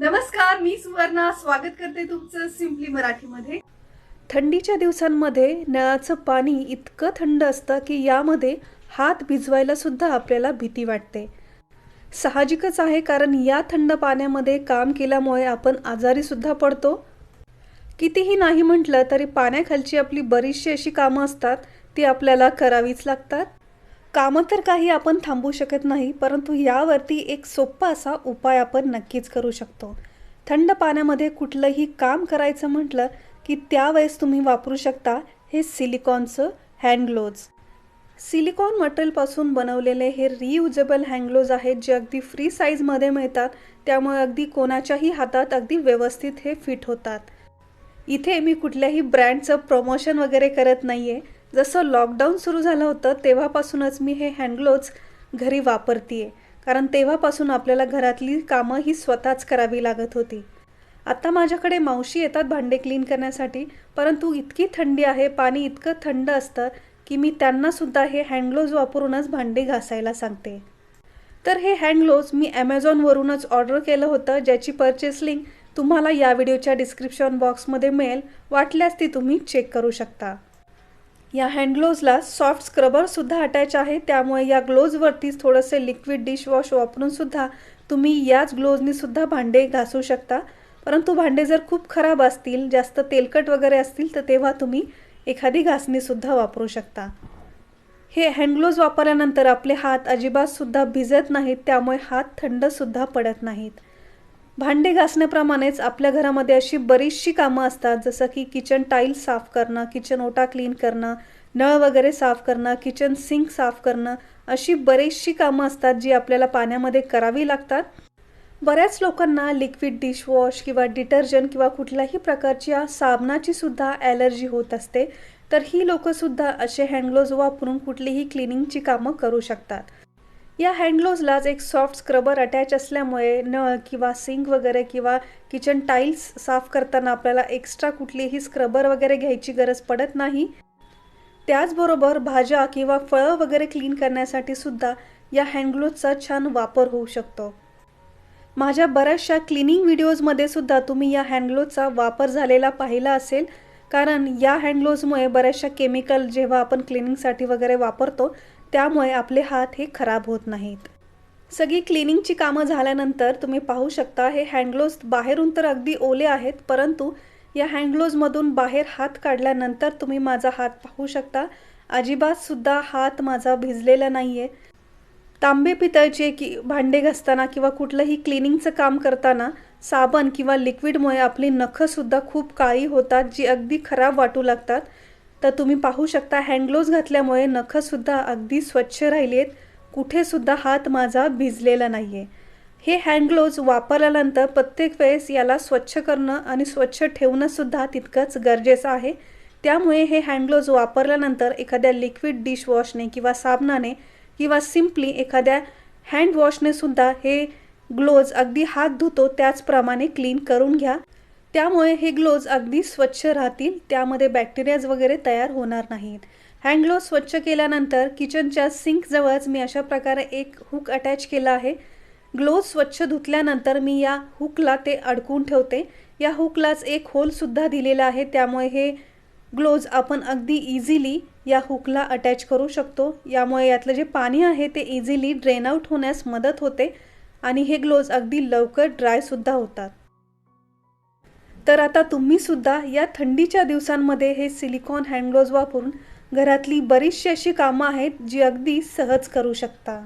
नमस्कार मी सुवर्णा. स्वागत करते तुमचं सिम्पली मराठीमध्ये. थंडीच्या दिवसांमध्ये नळाचं पाणी इतकं थंड असतं की यामध्ये हात भिजवायला सुद्धा आपल्याला भीती वाटते. साहजिकच आहे कारण या थंड पाण्यामध्ये काम केल्यामुळे आपण आजारी सुद्धा पडतो. कितीही नाही म्हटलं तरी पाण्याखालची आपली बरीचशी अशी कामं असतात ती आपल्याला करावीच लागतात. कामं तर काही आपण थांबवू शकत नाही परंतु यावरती एक सोप्पा असा उपाय आपण नक्कीच करू शकतो. थंड पाण्यामध्ये कुठलंही काम करायचं म्हटलं की त्यावेळेस तुम्ही वापरू शकता हे सिलिकॉनचं हँड ग्लोव्ज. सिलिकॉन मटेरियलपासून बनवलेले हे रियुजेबल हँडग्लोज आहेत जे अगदी फ्री साईजमध्ये मिळतात त्यामुळे अगदी कोणाच्याही हातात अगदी व्यवस्थित हे फिट होतात. इथे मी कुठल्याही ब्रँडचं प्रमोशन वगैरे करत नाही आहे जसं लॉकडाऊन सुरू झालं होतं तेव्हापासूनच मी हे हँडग्लोव्ज घरी वापरते आहे कारण तेव्हापासून आपल्याला घरातली कामं ही स्वतःच करावी लागत होती. आता माझ्याकडे मावशी येतात भांडे क्लीन करण्यासाठी परंतु इतकी थंडी आहे पाणी इतकं थंड असतं की मी त्यांनासुद्धा हे हँडग्लोव्ज वापरूनच भांडे घासायला सांगते. तर हे हँडग्लोव्ज मी ॲमेझॉनवरूनच ऑर्डर केलं होतं ज्याची परचेस लिंक तुम्हाला या व्हिडिओच्या डिस्क्रिप्शन बॉक्समध्ये मिळेल. वाटल्यास ती तुम्ही चेक करू शकता. या हँडग्लोजला सॉफ्ट स्क्रबरसुद्धा अटॅच आहे. त्यामुळे या ग्लोव्जवरतीच थोडंसे लिक्विड डिशवॉश वापरूनसुद्धा तुम्ही याच ग्लोजनीसुद्धा भांडे घासू शकता. परंतु भांडे जर खूप खराब असतील जास्त तेलकट वगैरे असतील तर तेव्हा तुम्ही एखादी घासणीसुद्धा वापरू शकता. हे हँडग्लोज वापरल्यानंतर आपले हात अजिबातसुद्धा भिजत नाहीत त्यामुळे हात थंडसुद्धा पडत नाहीत. भांडे घासण्याप्रमाणेच आपल्या घरामध्ये अशी बरीचशी कामं असतात जसं की किचन टाईल्स साफ करणं किचन ओटा क्लीन करणं नळ वगैरे साफ करणं किचन सिंक साफ करणं अशी बरीचशी कामं असतात जी आपल्याला पाण्यामध्ये करावी लागतात. बऱ्याच लोकांना लिक्विड डिशवॉश किंवा डिटर्जंट किंवा कुठल्याही प्रकारच्या साबणाची सुद्धा ॲलर्जी होत असते तर ही लोकंसुद्धा असे हँडग्लोज वापरून कुठलीही क्लिनिंगची कामं करू शकतात. या हँडग्लोजलाच एक सॉफ्ट स्क्रबर अटॅच असल्यामुळे नळ किंवा सिंक वगैरे किंवा किचन टाईल्स साफ करताना आपल्याला एक्स्ट्रा कुठलीही स्क्रबर वगैरे घ्यायची गरज पडत नाही. त्याचबरोबर भाज्या किंवा फळं वगैरे क्लीन करण्यासाठी सुद्धा या हँडग्लोजचा छान वापर होऊ शकतो. माझ्या बऱ्याचशा क्लिनिंग व्हिडिओजमध्ये सुद्धा तुम्ही या हँडग्लोजचा वापर झालेला पाहिला असेल. कारण या हँडग्लोजमुळे बऱ्याचशा केमिकल जेव्हा आपण क्लिनिंगसाठी वगैरे वापरतो त्यामुळे आपले हात हे खराब होत नाहीत. सगळी क्लिनिंगची कामं झाल्यानंतर तुम्ही पाहू शकता हे हँडग्लोव्ज बाहेरून तर अगदी ओले आहेत परंतु या हँडग्लोव्जमधून बाहेर हात काढल्यानंतर तुम्ही माझा हात पाहू शकता. अजिबातसुद्धा हात माझा भिजलेला नाही आहे तांबे पितळचे की भांडे घासताना किंवा कुठलंही क्लिनिंगचं काम करताना साबण किंवा लिक्विडमुळे आपली नखंसुद्धा खूप काळी होतात जी अगदी खराब वाटू लागतात. तर तुम्ही पाहू शकता हँडग्लोव्ज घातल्यामुळे नखंसुद्धा अगदी स्वच्छ राहिली आहेत कुठेसुद्धा हात माझा भिजलेला नाही आहे हे हँडग्लोव्ज वापरल्यानंतर प्रत्येक वेळेस याला स्वच्छ करणं आणि स्वच्छ ठेवणंसुद्धा तितकंच गरजेचं आहे. त्यामुळे हे हँडग्लोव्ज वापरल्यानंतर एखाद्या लिक्विड डिशवॉशने किंवा साबणाने किंवा सिम्पली एखाद्या हँडवॉशने सुद्धा हे ग्लोव्ज अगदी हात धुतो त्याचप्रमाणे क्लीन करून घ्या. त्यामुळे हे ग्लोव्ज अगदी स्वच्छ राहतील त्यामध्ये बॅक्टेरियाज वगैरे तयार होणार नाहीत. हँड ग्लोव्ज स्वच्छ केल्यानंतर किचनच्या सिंकजवळच मी अशा प्रकारे एक हुक अटॅच केला आहे. ग्लोव्ज स्वच्छ धुतल्यानंतर मी या हुकला ते अडकून ठेवते. या हुकलाच एक होलसुद्धा दिलेला आहे त्यामुळे हे ग्लोव्ज आपण अगदी इझिली या हुकला अटॅच करू शकतो. यामुळे यातलं जे पाणी आहे ते इझिली ड्रेन आउट होण्यास मदत होते आणि हे ग्लोव्ज अगदी लवकर ड्रायसुद्धा होतात. तर आता तुम्हीसुद्धा या थंडीच्या दिवसांमध्ये हे सिलिकॉन हँडग्लोव्ज वापरून घरातली बरीचशी अशी कामं आहेत जी अगदी सहज करू शकता.